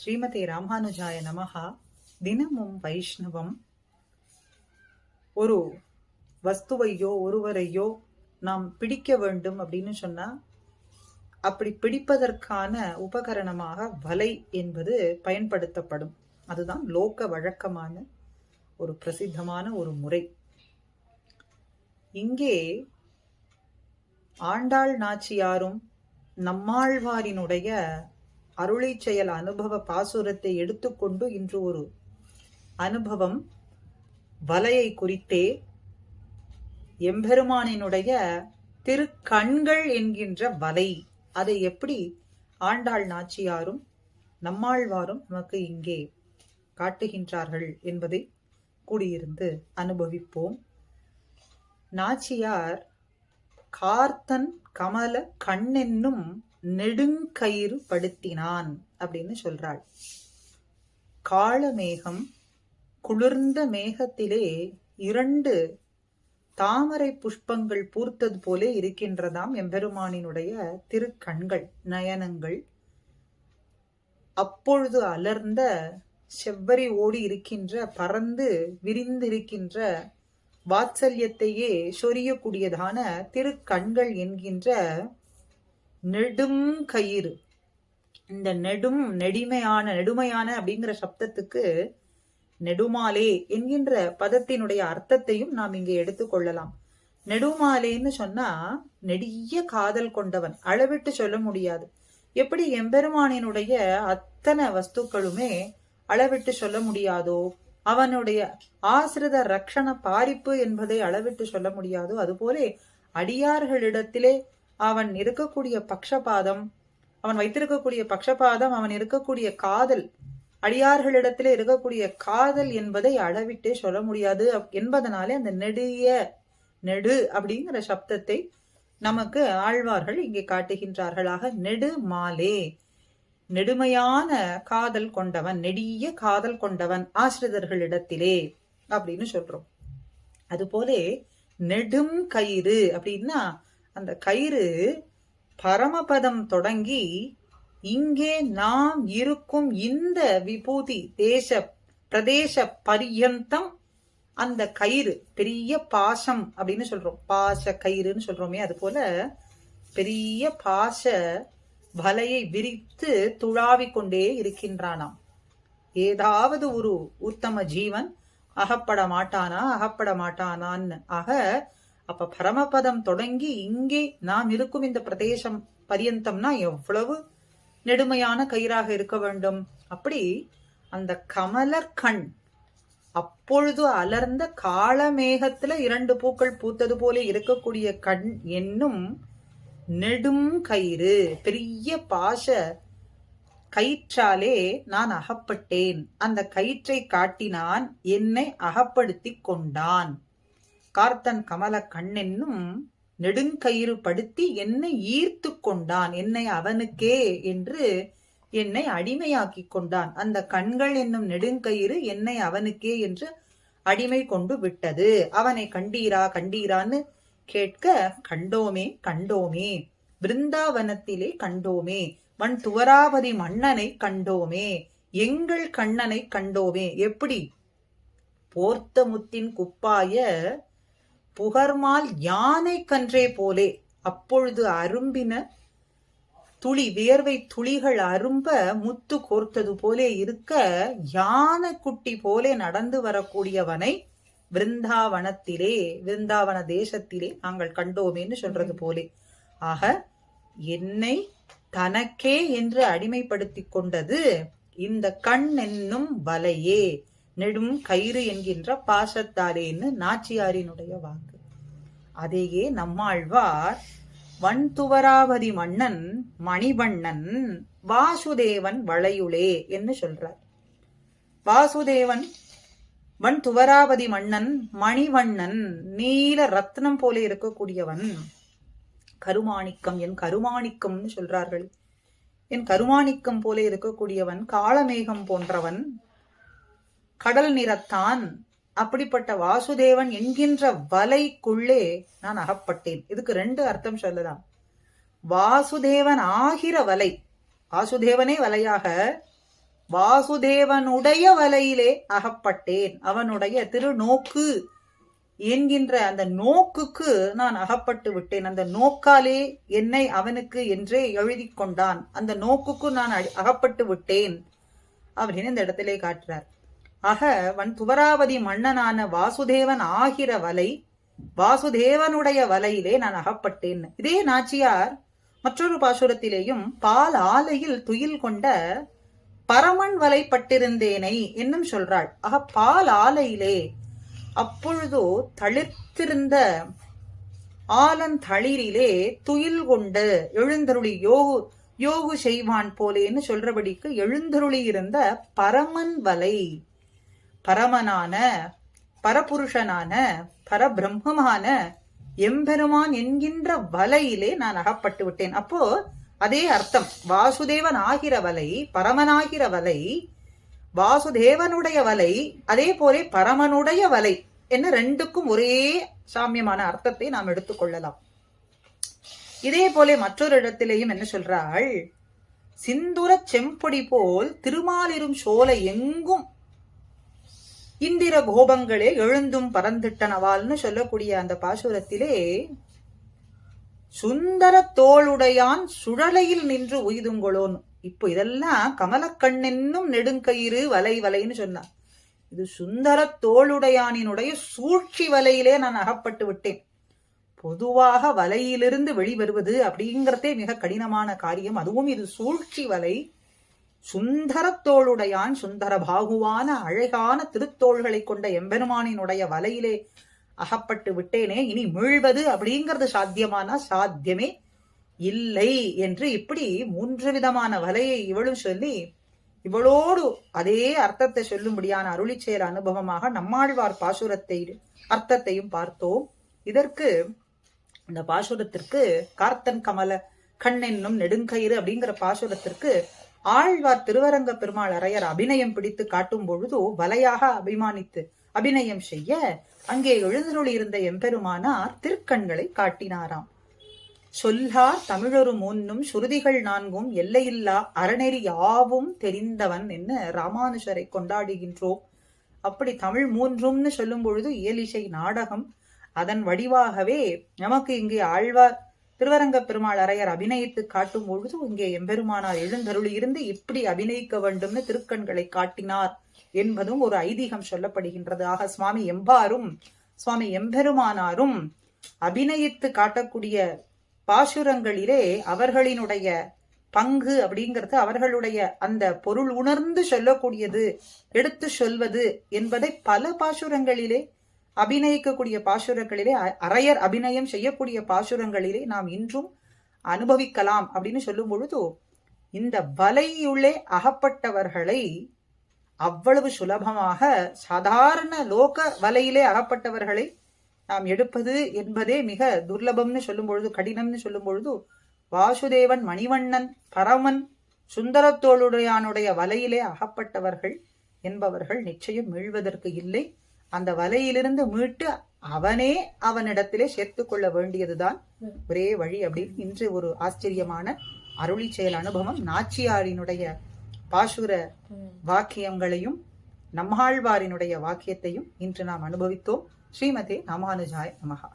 ஸ்ரீமதி ராமானுஜாய நமஹா. தினமும் வைஷ்ணவம். ஒரு வஸ்துவையோ ஒருவரையோ நாம் பிடிக்க வேண்டும் அப்படின்னு சொன்னா அப்படி பிடிப்பதற்கான உபகரணமாக வலை என்பது பயன்படுத்தப்படும். அதுதான் லோக வழக்கமான ஒரு பிரசித்தமான ஒரு முறை. இங்கே ஆண்டாள் நாச்சியாரும் நம்மாழ்வாரினுடைய அருளை செயல் அனுபவ பாசுரத்தை எடுத்துக்கொண்டு இன்று ஒரு அனுபவம். வலையை குறித்தே எம்பெருமானினுடைய திருக்கண்கள் என்கின்ற வலை அதை எப்படி ஆண்டாள் நாச்சியாரும் நம்மாழ்வாரும் நமக்கு இங்கே காட்டுகின்றார்கள் என்பதை கூடியிருந்து அனுபவிப்போம். நாச்சியார் கார்த்தன் கமல கண்ணென்னும் நெடுங்கயிறு படுத்தினான் அப்படின்னு சொல்றாள். காளமேகம் குளிர்ந்த மேகத்திலே இரண்டு தாமரை புஷ்பங்கள் பூர்த்தது போலே இருக்கின்றதாம் எம்பெருமானினுடைய திருக்கண்கள் நயனங்கள். அப்பொழுது அலர்ந்த செவ்வரி ஓடி இருக்கின்ற பறந்து விரிந்திருக்கின்ற வாத்சல்யத்தையே சொரியக்கூடியதான திருக்கண்கள் என்கின்ற நெடும் கயிறு. இந்த நெடும் நெடிமையான நெடுமையான அப்படிங்கிற சப்தத்துக்கு நெடுமாலே என்கின்ற பதத்தினுடைய அர்த்தத்தையும் நாம் இங்கே எடுத்துக்கொள்ளலாம் நெடுமாலேன்னு சொன்னா நெடிய காதல் கொண்டவன். அளவிட்டு சொல்ல முடியாது. எப்படி எம்பெருமானினுடைய அத்தனை வஸ்துக்களுமே அளவிட்டு சொல்ல முடியாதோ அவனுடைய ஆசிரித ரக்ஷண பாரிப்பு என்பதை அளவிட்டு சொல்ல முடியாதோ அதுபோலே அடியார்களிடத்திலே அவன் இருக்கக்கூடிய பக்ஷபாதம் அவன் வைத்திருக்கக்கூடிய பக்ஷபாதம் அவன் இருக்கக்கூடிய காதல் அடியார்களிடத்திலே இருக்கக்கூடிய காதல் என்பதை அளவிட்டே சொல்ல முடியாது என்பதனாலே அந்த நெடிய நெடு அப்படிங்கிற சப்தத்தை நமக்கு ஆழ்வார்கள் இங்கே காட்டுகின்றார்களாக. நெடு மாலே நெடுமையான காதல் கொண்டவன் நெடிய காதல் கொண்டவன் ஆசிரிதர்களிடத்திலே அப்படின்னு சொல்றோம். அதுபோலே நெடும் கயிறு அப்படின்னா அந்த கயிறு பரமபதம் தொடங்கி இங்கே நாம் இருக்கும் இந்த விபூதி தேச பிரதேச பரியந்தம் அந்த கயிறு பெரிய பாசம் அப்படின்னு சொல்றோம். பாச கயிறுன்னு சொல்றோமே அது போல பெரிய பாச வலையை விரித்து துழாவிக் கொண்டே இருக்கின்றானாம். ஏதாவது ஒரு உத்தம ஜீவன் அகப்பட மாட்டானா அகப்பட மாட்டானான்னு ஆக அப்ப பரமபதம் தொடங்கி இங்கே நாம் இருக்கும் இந்த பிரதேசம் பரியந்தம்னா எவ்வளவு நெடுமையான கயிறாக இருக்க வேண்டும்? அப்படி அந்த கமலர் கண் அப்பொழுது அலர்ந்த காலமேகத்துல இரண்டு பூக்கள் பூத்தது போல இருக்கக்கூடிய கண் என்னும் நெடும் கயிறு பெரிய பாச கயிற்றாலே நான் அகப்பட்டேன். அந்த கயிற்றை காட்டினான் என்னை அகப்படுத்தி கொண்டான். கார்த்தன் கமல கண்ணென்னும் நெடுங்கயிறு படுத்தி என்னை ஈர்த்து கொண்டான் என்னை அவனுக்கே என்று என்னை அடிமையாக்கி கொண்டான். அந்த கண்கள் என்னும் நெடுங்கயிறு என்னை அவனுக்கே என்று அடிமை கொண்டு விட்டது. அவனை கண்டீரா கண்டீரான்னு கேட்க கண்டோமே கண்டோமே பிருந்தாவனத்திலே கண்டோமே மண் துவராபதி மன்னனை கண்டோமே எங்கள் கண்ணனை கண்டோமே. எப்படி? போர்த்த முத்தின் குப்பாய புகர்மால் யானை கன்றே போலே அப்பொழுது அரும்பின துளி வியர்வை துளிகள் அரும்ப முத்து கோர்த்தது போலே இருக்க யானை குட்டி போலே நடந்து வரக்கூடியவனை விருந்தாவனத்திலே விருந்தாவன தேசத்திலே நாங்கள் கண்டோமேன்னு சொல்றது போலே. ஆக என்னை தனக்கே என்று அடிமைப்படுத்தி கொண்டது இந்த கண் என்னும் வலையே. நெடும் கயிறு என்கின்ற பாசத்தாரேன்னு நாச்சியாரினுடைய வாக்கு. அதையே நம்மாழ்வார் வன்துவராவதி மன்னன் மணிவண்ணன் வாசுதேவன் வளையுளே என்று சொல்றார். வாசுதேவன் வன் துவராவதி மன்னன் மணிவண்ணன் நீல ரத்னம் போல இருக்கக்கூடியவன் கருமாணிக்கம் என் கருமாணிக்கம்னு சொல்றார்கள். என் கருமாணிக்கம் போல இருக்கக்கூடியவன் காளமேகம் போன்றவன் கடல் நிறத்தான் அப்படிப்பட்ட வாசுதேவன் என்கின்ற வலைக்குள்ளே நான் அகப்பட்டேன். இதுக்கு ரெண்டு அர்த்தம் சொல்லலாம் வாசுதேவன் ஆகிற வலை வாசுதேவனே வலையாக வாசுதேவனுடைய வலையிலே அகப்பட்டேன். அவனுடைய திருநோக்கு என்கின்ற அந்த நோக்குக்கு நான் அகப்பட்டு விட்டேன். அந்த நோக்காலே என்னை அவனுக்கு என்றே எழுதி கொண்டான். அந்த நோக்குக்கு நான் அகப்பட்டு விட்டேன். அப்படின்னு இந்த இடத்திலே காட்டுறார். ஆக வன் துவராவதி மன்னனான வாசுதேவன் ஆகிற வலை வாசுதேவனுடைய வலையிலே நான் அகப்பட்டேன். இதே நாச்சியார் மற்றொரு பாசுரத்திலேயும் பால் ஆலையில் துயில் கொண்ட பரமன் வலைப்பட்டிருந்தேனை என்னும் சொல்றாள். ஆக பால் ஆலையிலே அப்பொழுதோ தளிர்த்திருந்த ஆலந்தளிரிலே துயில் கொண்டு எழுந்தருளி யோகு யோகு செய்வான் போலேன்னு சொல்றபடிக்கு எழுந்தருளி இருந்த பரமன் வலை. பரமனான பரபுருஷனான பரபிரம்மமான எம்பெருமான் என்கின்ற வலையிலே நான் அகப்பட்டு விட்டேன். அப்போ அதே அர்த்தம். வாசுதேவன் ஆகிற வலை பரமனாகிற வலை வாசுதேவனுடைய வலை அதே போலே பரமனுடைய வலை என்ன ரெண்டுக்கும் ஒரே சாமியமான அர்த்தத்தை நாம் எடுத்துக்கொள்ளலாம் இதே போலே மற்றொரு இடத்திலேயும் என்ன சொல்றாள்? சிந்துர செம்பொடி போல் திருமாலிரும் சோலை எங்கும் இந்திர கோபங்களே எழுந்தும் பறந்திட்டனவால்னு சொல்லக்கூடிய அந்த பாசுரத்திலே சுந்தர தோளுடையான் சுழலையில் நின்று உய்துங்கொளோன். இப்போ இதெல்லாம் கமலக்கண்ணென்னும் நெடுங்கயிறு வலை வலைன்னு சொன்னான். இது சுந்தர தோளுடையானினுடைய சூழ்ச்சி வலையிலே நான் அகப்பட்டு விட்டேன். பொதுவாக வலையிலிருந்து வெளிவருவது அப்படிங்கறதே மிக கடினமான காரியம். அதுவும் இது சூழ்ச்சி வலை. சுந்தரத்தோளுடையான் சுந்தர பாகுவான அழகான திருத்தோள்களை கொண்ட எம்பெருமானினுடைய வலையிலே அகப்பட்டு விட்டேனே இனி மீழ்வது அப்படிங்கிறது சாத்தியமானா? சாத்தியமே இல்லை என்று இப்படி மூன்று விதமான வலையை இவளும் சொல்லி இவளோடு அதே அர்த்தத்தை சொல்லும்படியான அருளிச்செயல் அனுபவமாக நம்மாழ்வார் பாசுரத்தை அர்த்தத்தையும் பார்த்தோம். இதற்கு இந்த பாசுரத்திற்கு கார்த்தன் கமல கண் என்னும் நெடுங்கயிறு அப்படிங்கிற பாசுரத்திற்கு ஆழ்வார் திருவரங்க பெருமாள் அரையர் அபிநயம் பிடித்து காட்டும் பொழுது வலையாக அபிமானித்து அபிநயம் செய்ய அங்கே எழுந்தருளி இருந்த எம்பெருமானார் திருக்கண்களை காட்டினாராம். சொல்லார் தமிழொரு முன்னும் சுருதிகள் நான்கும் எல்லையில்லா அறநெறி யாவும் தெரிந்தவன் என்ன ராமானுஷரை கொண்டாடுகின்றோம் அப்படி தமிழ் மூன்றும்னு சொல்லும் பொழுது இயலிசை நாடகம் அதன் வடிவாகவே நமக்கு இங்கே ஆழ்வார் திருவரங்க பெருமாள் அரையர் அபிநயித்து காட்டும் பொழுது இங்கே எம்பெருமானார் எழுந்தருளி இருந்து இப்படி அபிநயிக்க வேண்டும்னு திருக்கண்களை காட்டினார் என்பதும் ஒரு ஐதீகம் சொல்லப்படுகின்றது. ஆக சுவாமி எம்பாரும் சுவாமி எம்பெருமானாரும் அபிநயித்து காட்டக்கூடிய பாசுரங்களிலே அவர்களினுடைய பங்கு அப்படிங்கிறது அவர்களுடைய அந்த பொருள் உணர்ந்து சொல்லக்கூடியது எடுத்து சொல்வது என்பதை பல பாசுரங்களிலே அபிநயிக்கக்கூடிய பாசுரங்களிலே அ- அரையர் அபிநயம் செய்யக்கூடிய பாசுரங்களிலே நாம் இன்றும் அனுபவிக்கலாம் அப்படின்னு சொல்லும் பொழுது இந்த வலையுள்ளே அகப்பட்டவர்களை அவ்வளவு சுலபமாக சாதாரண லோக வலையிலே அகப்பட்டவர்களை நாம் எடுப்பது என்பதே மிக துர்லபம்னு சொல்லும் பொழுது கடினம்னு சொல்லும் பொழுது வாசுதேவன் மணிவண்ணன் பரமன் சுந்தரத்தோளுடையானுடைய வலையிலே அகப்பட்டவர்கள் என்பவர்கள் நிச்சயம் மீழ்வதற்கு இல்லை. அந்த வலையிலிருந்து மீட்டு அவனே அவனிடத்திலே சேர்த்து கொள்ள வேண்டியதுதான். ஒரே வழி அப்படின்னு இன்று ஒரு ஆச்சரியமான அருளி செயல் அனுபவம். நாச்சியாரினுடைய பாசுர வாக்கியங்களையும் நம்மாழ்வாரினுடைய வாக்கியத்தையும் இன்று நாம் அனுபவித்தோம். ஸ்ரீமதே ராமானுஜாய் நமகா